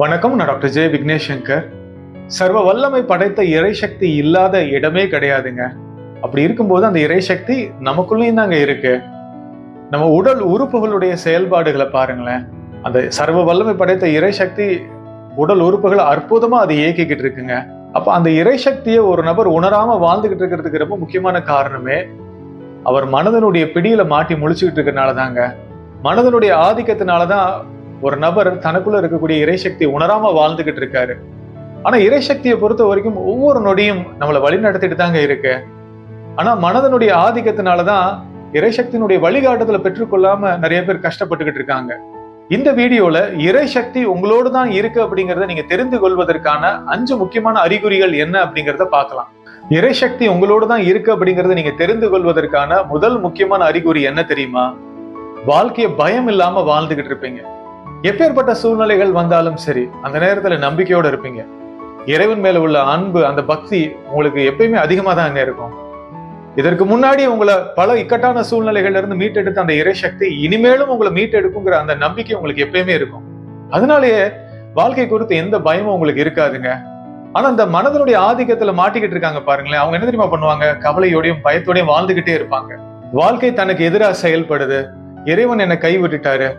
வணக்கம் நான் டாக்டர் ஜெய விக்னேஷ் சங்கர் சர்வ வல்லமை படைத்த இறைசக்தி இல்லாத இடமே கிடையாதுங்க. அப்படி இருக்கும்போது அந்த இறைசக்தி நமக்குள்ளேயும் தாங்க இருக்கு. நம்ம உடல் உறுப்புகளுடைய செயல்பாடுகளை பாருங்களேன். அந்த சர்வ வல்லமை படைத்த இறைசக்தி உடல் உறுப்புகளை அற்புதமா அதை இயக்கிக்கிட்டு இருக்குங்க. அப்ப அந்த இறைசக்தியை ஒரு நபர் உணராம வாழ்ந்துகிட்டு இருக்கிறதுக்கு ரொம்ப முக்கியமான காரணமே அவர் மனதனுடைய பிடியில மாட்டி முழிச்சுக்கிட்டு இருக்கிறனால தாங்க மனதனுடைய ஆதிக்கத்தினாலதான் ஒரு நபர் தனக்குள்ள இருக்கக்கூடிய இறைசக்தி உணராம வாழ்ந்துகிட்டு இருக்காரு. ஆனா இறைசக்தியை பொறுத்த வரைக்கும் ஒவ்வொரு நொடியும் நம்மளை வழி நடத்திட்டு தாங்க இருக்கு. ஆனா மனதனுடைய ஆதிக்கத்தினாலதான் இறைசக்தியினுடைய வழிகாட்டுதலை பெற்றுக்கொள்ளாம நிறைய பேர் கஷ்டப்பட்டுக்கிட்டு இருக்காங்க. இந்த வீடியோல இறைசக்தி உங்களோடு தான் இருக்கு அப்படிங்கறத நீங்க தெரிந்து கொள்வதற்கான அஞ்சு முக்கியமான அறிகுறிகள் என்ன அப்படிங்கறத பார்க்கலாம். இறைசக்தி உங்களோடு தான் இருக்கு அப்படிங்கறத நீங்க தெரிந்து கொள்வதற்கான முதல் முக்கியமான அறிகுறி என்ன தெரியுமா? வாழ்க்கைய பயம் இல்லாம வாழ்ந்துகிட்டு இருப்பீங்க. எப்பேற்பட்ட சூழ்நிலைகள் வந்தாலும் சரி அந்த நேரத்துல நம்பிக்கையோட இருப்பீங்க. இறைவன் மேல உள்ள அன்பு அந்த பக்தி உங்களுக்கு எப்பயுமே அதிகமா தாங்க இருக்கும். இதற்கு முன்னாடி உங்களை பல இக்கட்டான சூழ்நிலைகள்ல இருந்து மீட்டெடுத்த அந்த இறை சக்தி இனிமேலும் உங்களை மீட்டெடுக்குங்கிற அந்த நம்பிக்கை உங்களுக்கு எப்பயுமே இருக்கும். அதனாலேயே வாழ்க்கை குறித்து எந்த பயமும் உங்களுக்கு இருக்காதுங்க. ஆனா அந்த மனதனுடைய ஆதிக்கத்துல மாட்டிக்கிட்டு இருக்காங்க பாருங்களேன். அவங்க என்ன தெரியுமா பண்ணுவாங்க? கவலையோடையும் பயத்தோடையும் வாழ்ந்துகிட்டே இருப்பாங்க. வாழ்க்கை தனக்கு எதிராக செயல்படுது. இறைவன் என்னை கை விட்டுட்டாரு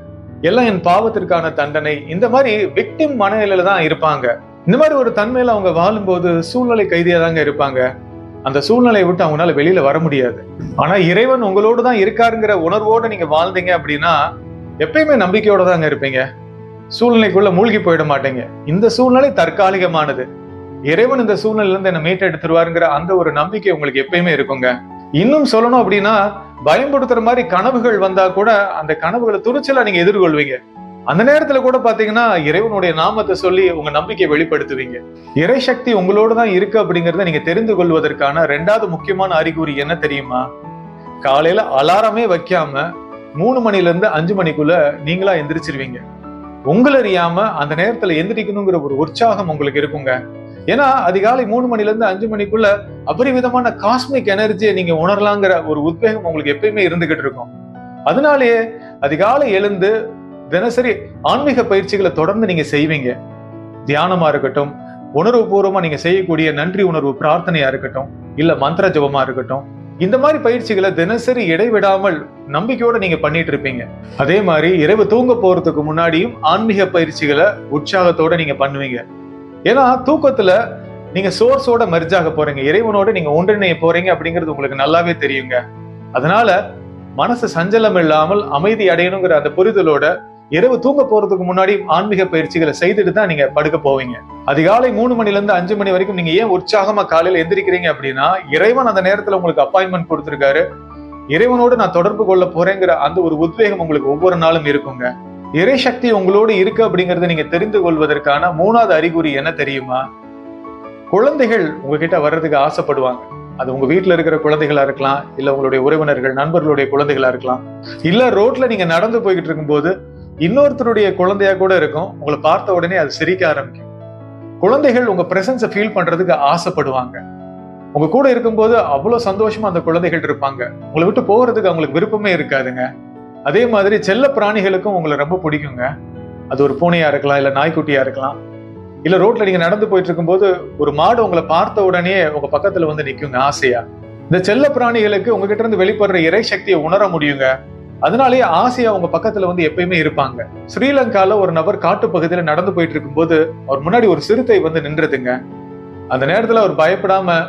எல்லாம் என் பாவத்திற்கான தண்டனை. இந்த மாதிரி விக்டிம் மனநிலையில தான் இருப்பாங்க. இந்த மாதிரி ஒரு தன்மையில அவங்க வாழும்போது சூழ்நிலை கைதியா தாங்க இருப்பாங்க. அந்த சூழ்நிலையை விட்டு அவங்களால வெளியில வர முடியாது. ஆனா இறைவன் உங்களோடு தான் இருக்காருங்கிற உணர்வோட நீங்க வாழ்ந்தீங்க அப்படின்னா எப்பயுமே நம்பிக்கையோட தாங்க இருப்பீங்க. சூழ்நிலைக்குள்ள மூழ்கி போயிட மாட்டீங்க. இந்த சூழ்நிலை தற்காலிகமானது. இறைவன் இந்த சூழ்நிலையில இருந்து என்ன மீட்டெடுத்துருவாருங்கிற அந்த ஒரு நம்பிக்கை உங்களுக்கு எப்பயுமே இருக்குங்க. இன்னும் சொல்லணும் அப்படின்னா பயன்படுத்துற மாதிரி கனவுகள் வந்தா கூட அந்த கனவுகளை துணிச்சலா நீங்க எதிர்கொள்வீங்க. அந்த நேரத்துல கூட பாத்தீங்கன்னா இறைவனுடைய நாமத்தை சொல்லி உங்க நம்பிக்கையை வெளிப்படுத்துவீங்க. இறைசக்தி உங்களோட தான் இருக்கு அப்படிங்கறத நீங்க தெரிந்து கொள்வதற்கான ரெண்டாவது முக்கியமான அறிகுறி என்ன தெரியுமா? காலையில அலாரமே வைக்காம மூணு மணில இருந்து அஞ்சு மணிக்குள்ள நீங்களா எந்திரிச்சிருவீங்க. உங்களை அறியாம அந்த நேரத்துல எந்திரிக்கணுங்கிற ஒரு உற்சாகம் உங்களுக்கு இருக்குங்க. ஏன்னா அதிகாலை மூணு மணிலேருந்து அஞ்சு மணிக்குள்ள அபரிவிதமான காஸ்மிக் எனர்ஜியை நீங்க உணரலாங்கிற ஒரு உத்வேகம் உங்களுக்கு எப்பயுமே இருந்துகிட்டு இருக்கும். அதனாலேயே அதிகாலை எழுந்து தினசரி ஆன்மீக பயிற்சிகளை தொடர்ந்து நீங்க செய்வீங்க. தியானமா இருக்கட்டும் உணர்வு பூர்வமா நீங்க செய்யக்கூடிய நன்றி உணர்வு பிரார்த்தனையா இருக்கட்டும் இல்ல மந்திர ஜபமா இருக்கட்டும் இந்த மாதிரி பயிற்சிகளை தினசரி இடைவிடாமல் நம்பிக்கையோட நீங்க பண்ணிட்டு இருப்பீங்க. அதே மாதிரி இரவு தூங்க போறதுக்கு முன்னாடியும் ஆன்மீக பயிற்சிகளை உற்சாகத்தோட நீங்க பண்ணுவீங்க. ஏன்னா தூக்கத்துல நீங்க சோர்ஸோட மர்ஜாக போறீங்க. இறைவனோட நீங்க ஒன்றிணைய போறீங்க அப்படிங்கிறது உங்களுக்கு நல்லாவே தெரியுங்க. அதனால மனசு சஞ்சலம் இல்லாமல் அமைதி அடையணுங்கிற அந்த புரிதலோட இரவு தூங்க போறதுக்கு முன்னாடி ஆன்மீக பயிற்சிகளை செய்துட்டு தான் நீங்க படுக்க போவீங்க. அதிகாலை மூணு மணில இருந்து அஞ்சு மணி வரைக்கும் நீங்க ஏன் உற்சாகமா காலையில எந்திரிக்கிறீங்க அப்படின்னா இறைவன் அந்த நேரத்துல உங்களுக்கு அப்பாயின்மெண்ட் கொடுத்திருக்காரு. இறைவனோடு நான் தொடர்பு கொள்ள போறேங்கிற அந்த ஒரு உத்வேகம் உங்களுக்கு ஒவ்வொரு நாளும் இருக்குங்க. இறைசக்தி உங்களோடு இருக்கு அப்படிங்கறத நீங்க தெரிந்து கொள்வதற்கான மூணாவது அறிகுறி என்ன தெரியுமா? குழந்தைகள் உங்ககிட்ட வர்றதுக்கு ஆசைப்படுவாங்க. அது உங்க வீட்டுல இருக்கிற குழந்தைகளா இருக்கலாம் இல்ல உங்களுடைய உறவினர்கள் நண்பர்களுடைய குழந்தைகளா இருக்கலாம். இல்ல ரோட்ல நீங்க நடந்து போய்கிட்டு இருக்கும்போது இன்னொருத்தருடைய குழந்தையா கூட இருக்கும் உங்களை பார்த்த உடனே அது சிரிக்க ஆரம்பிக்கும். குழந்தைகள் உங்க பிரசன்ஸை ஃபீல் பண்றதுக்கு ஆசைப்படுவாங்க. உங்க கூட இருக்கும்போது அவ்வளவு சந்தோஷமா அந்த குழந்தைகள் இருப்பாங்க. உங்களை விட்டு போகிறதுக்கு அவங்களுக்கு விருப்பமே இருக்காதுங்க. அதே மாதிரி செல்ல பிராணிகளுக்கும் உங்களை ரொம்ப பிடிக்குங்க. அது ஒரு பூனையா இருக்கலாம் இல்ல நாய்க்குட்டியா இருக்கலாம். இல்ல ரோட்ல நீங்க நடந்து போயிட்டு இருக்கும்போது ஒரு மாடு உங்களை பார்த்த உடனே உங்க பக்கத்துல வந்து நிக்குங்க ஆசையா. இந்த செல்ல பிராணிகளுக்கு உங்ககிட்ட இருந்து வெளிப்படுற இறை சக்தியை உணர முடியுங்க. அதனாலேயே ஆசையா உங்க பக்கத்துல வந்து எப்பயுமே இருப்பாங்க. ஸ்ரீலங்கால ஒரு நபர் காட்டு பகுதியில நடந்து போயிட்டு இருக்கும்போது அவர் முன்னாடி ஒரு சிறுத்தை வந்து நின்றதுங்க. அந்த நேரத்துல அவர் பயப்படாம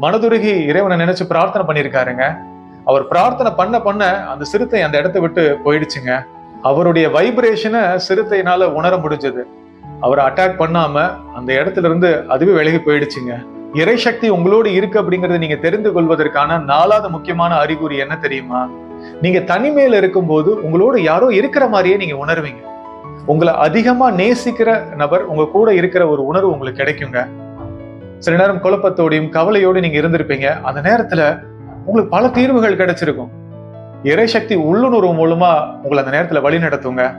மனதுருகி இறைவனை நினைச்சு பிரார்த்தனை பண்ணியிருக்காருங்க. அவர் பிரார்த்தனை பண்ண பண்ண அந்த சிறுத்தை அந்த இடத்த விட்டு போயிடுச்சுங்க. அவருடைய வைப்ரேஷனை சிறுத்தையினால உணர முடிஞ்சது. அவரை அட்டாக் பண்ணாம அந்த இடத்துல இருந்து அதுவே விலகி போயிடுச்சுங்க. இறைசக்தி உங்களோடு இருக்கு அப்படிங்கறத நீங்க தெரிந்து கொள்வதற்கான நாலாவது முக்கியமான அறிகுறி என்ன தெரியுமா? நீங்க தனிமையில இருக்கும்போது உங்களோட யாரோ இருக்கிற மாதிரியே நீங்க உணர்வீங்க. உங்களை அதிகமா நேசிக்கிற நபர் உங்க கூட இருக்கிற ஒரு உணர்வு உங்களுக்கு கிடைக்குங்க. சில நேரம் குழப்பத்தோடையும் கவலையோடு நீங்க இருந்திருப்பீங்க. அந்த நேரத்துல உங்களுக்கு பல தீர்வுகள் கிடைச்சிருக்கும். இறைசக்தி உள்ளுணர்வு மூலமா உங்களை அந்த நேரத்துல வழி நடத்துங்க.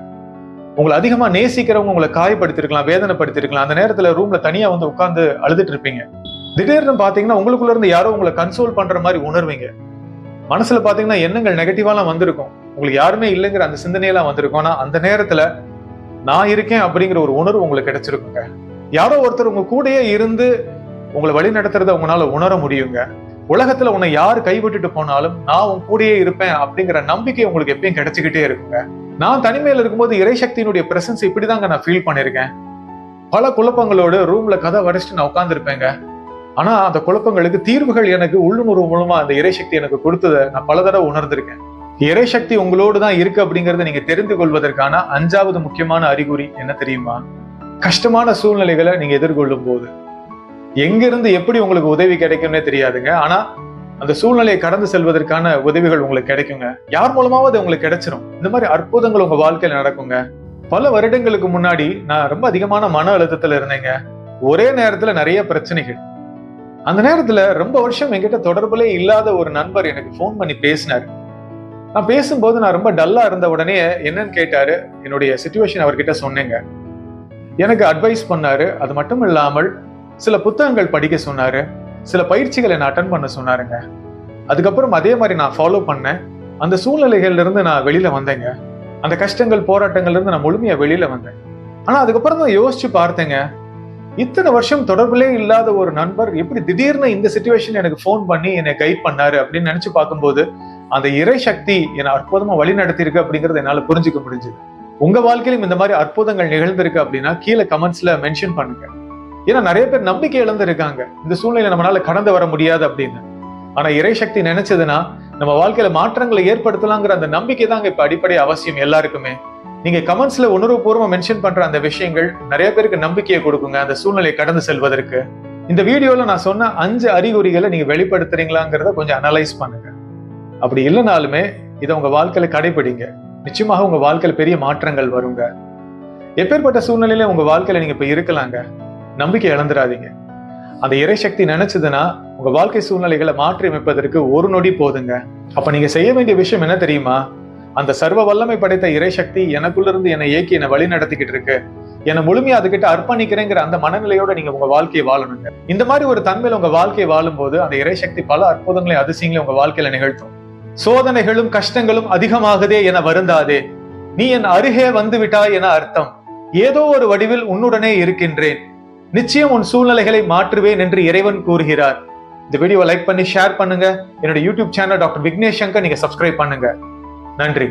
உங்களை அதிகமா நேசிக்கிறவங்க உங்களை காயப்படுத்திருக்கலாம் வேதனைப்படுத்திருக்கலாம். அந்த நேரத்துல ரூம்ல தனியா வந்து உட்கார்ந்து அழுதுட்டு இருப்பீங்க. திடீர்னு பாத்தீங்கன்னா உங்களுக்குள்ள இருந்து யாரோ உங்களை கன்சோல் பண்ற மாதிரி உணர்வீங்க. மனசுல பாத்தீங்கன்னா எண்ணங்கள் நெகட்டிவாலாம் வந்திருக்கும். உங்களுக்கு யாருமே இல்லைங்கிற அந்த சிந்தனையெல்லாம் வந்திருக்கும். ஆனா அந்த நேரத்துல நான் இருக்கேன் அப்படிங்கிற ஒரு உணர்வு உங்களுக்கு கிடைச்சிருக்குங்க. யாரோ ஒருத்தர் உங்க கூடயே இருந்து உங்களை வழி நடத்துறத உங்களால உணர முடியுங்க. உலகத்துல உன்னை யார் கைவிட்டுட்டு போனாலும் நான் உன் கூடயே இருப்பேன் அப்படிங்கிற நம்பிக்கை உங்களுக்கு எப்பயும் கிடைச்சுக்கிட்டே இருக்குங்க. நான் தனிமையில இருக்கும்போது இறைசக்தியினுடைய பிரசன்ஸ் இப்படிதாங்க நான் ஃபீல் பண்ணிருக்கேன். பல குழப்பங்களோடு ரூம்ல கதை வடைச்சிட்டு நான் உட்கார்ந்துருப்பேங்க. ஆனா அந்த குழப்பங்களுக்கு தீர்வுகள் எனக்கு உள்ளுணர்வு மூலமா அந்த இறைசக்தி எனக்கு கொடுத்ததை நான் பல தடவை உணர்ந்திருக்கேன். இறைசக்தி உங்களோடு தான் இருக்கு அப்படிங்கறத நீங்க தெரிந்து கொள்வதற்கான அஞ்சாவது முக்கியமான அறிகுறி என்ன தெரியுமா? கஷ்டமான சூழ்நிலைகளை நீங்க எதிர்கொள்ளும் போது எங்கிருந்து எப்படி உங்களுக்கு உதவி கிடைக்கும்னே தெரியாதுங்க. ஆனா அந்த சூழ்நிலையை கடந்து செல்வதற்கான உதவிகள் உங்களுக்கு கிடைக்குங்க. யார் மூலமாவது உங்களுக்கு கிடைச்சிரும். இந்த மாதிரி அற்புதங்கள் உங்க வாழ்க்கையில நடக்குங்க. பல வருடங்களுக்கு முன்னாடி நான் ரொம்ப அதிகமான மன அழுத்தத்துல இருந்தேங்க. ஒரே நேரத்துல நிறைய பிரச்சனைகள். அந்த நேரத்துல ரொம்ப வருஷம் என்கிட்ட தொடர்புலே இல்லாத ஒரு நண்பர் எனக்கு ஃபோன் பண்ணி பேசினார். நான் பேசும்போது நான் ரொம்ப டல்லா இருந்த உடனே என்னன்னு கேட்டாரு. என்னுடைய சுச்சுவேஷன் அவர்கிட்ட சொன்னேங்க. எனக்கு அட்வைஸ் பண்ணாரு. அது மட்டும் இல்லாமல் சில புத்தகங்கள் படிக்க சொன்னாரு. சில பயிற்சிகளை என்ன அட்டன் பண்ண சொன்னாருங்க. அதுக்கப்புறம் அதே மாதிரி நான் ஃபாலோ பண்ணேன். அந்த சூழ்நிலைகள்ல இருந்து நான் வெளியில வந்தேங்க. அந்த கஷ்டங்கள் போராட்டங்கள்ல இருந்து நான் முழுமையா வெளியில வந்தேன். ஆனா அதுக்கப்புறம் தான் யோசிச்சு பார்த்தேங்க. இத்தனை வருஷம் தொடர்பிலே இல்லாத ஒரு நண்பர் எப்படி திடீர்னு இந்த சுச்சுவேஷன் எனக்கு ஃபோன் பண்ணி என்னை கைட் பண்ணாரு அப்படின்னு நினைச்சு பார்க்கும்போது அந்த இறை சக்தி என்னை அற்புதமா வழி நடத்தியிருக்கு அப்படிங்கறத என்னால புரிஞ்சுக்க முடிஞ்சுது. உங்க வாழ்க்கையிலும் இந்த மாதிரி அற்புதங்கள் நிகழ்ந்திருக்கு அப்படின்னா கீழே கமெண்ட்ஸ்ல மென்ஷன் பண்ணுங்க. ஏன்னா நிறைய பேர் நம்பிக்கை இழந்திருக்காங்க. இந்த சூழ்நிலை நம்மளால கடந்து வர முடியாது அப்படின்னு. ஆனா இறை சக்தி நினைச்சதுன்னா நம்ம வாழ்க்கையில மாற்றங்களை ஏற்படுத்தலாங்கிற அந்த நம்பிக்கை தாங்க இப்ப அடிப்படை அவசியம் எல்லாருக்குமே. நீங்க கமெண்ட்ஸ்ல உணர்வுபூர்வமா மென்ஷன் பண்ற அந்த விஷயங்கள் நிறைய பேருக்கு நம்பிக்கையை கொடுக்குங்க. அந்த சூழ்நிலையை கடந்து செல்வதற்கு. இந்த வீடியோல நான் சொன்ன அஞ்சு அறிகுறிகளை நீங்க வெளிப்படுத்துறீங்களாங்கிறத கொஞ்சம் அனலைஸ் பண்ணுங்க. அப்படி இல்லைனாலுமே இதை உங்க வாழ்க்கையில கடைபிடிங்க. நிச்சயமாக உங்க வாழ்க்கையில பெரிய மாற்றங்கள் வருங்க. எப்பேற்பட்ட சூழ்நிலையில உங்க வாழ்க்கையில நீங்க இப்ப இருக்கலாங்க? நம்பிக்கை இழந்துடாதீங்க. அந்த இறைசக்தி நினைச்சதுன்னா உங்க வாழ்க்கை சூழ்நிலைகளை மாற்றி அமைப்பதற்கு ஒரு நொடி போதுங்க. அப்ப நீங்க செய்ய வேண்டிய விஷயம் என்ன தெரியுமா? அந்த சர்வ வல்லமை படைத்த இறைசக்தி எனக்குள்ள இருந்து என்னை இயக்கி என்னை வழி நடத்திக்கிட்டு இருக்கு. என்னை முழுமையா அதுகிட்ட அர்ப்பணிக்கிறேங்கிற அந்த மனநிலையோட நீங்க உங்க வாழ்க்கையை வாழணுங்க. இந்த மாதிரி ஒரு தன்மையில் உங்க வாழ்க்கையை வாழும்போது அந்த இறைசக்தி பல அற்புதங்களை அதிசயங்களை உங்க வாழ்க்கையில நிகழ்த்தும். சோதனைகளும் கஷ்டங்களும் அதிகமாகுதே என வருந்தாதே. நீ என் அருகே வந்து விட்டாய் என அர்த்தம். ஏதோ ஒரு வடிவில் உன்னுடனே இருக்கின்றேன். நிச்சயம் உன் சூழ்நிலைகளை மாற்றுவேன் என்று இறைவன் கூறுகிறார். இந்த வீடியோவை லைக் பண்ணி ஷேர் பண்ணுங்க. என்னோட YouTube channel doctor Vignesh Shankar நீங்க சப்ஸ்கிரைப் பண்ணுங்க. நன்றி.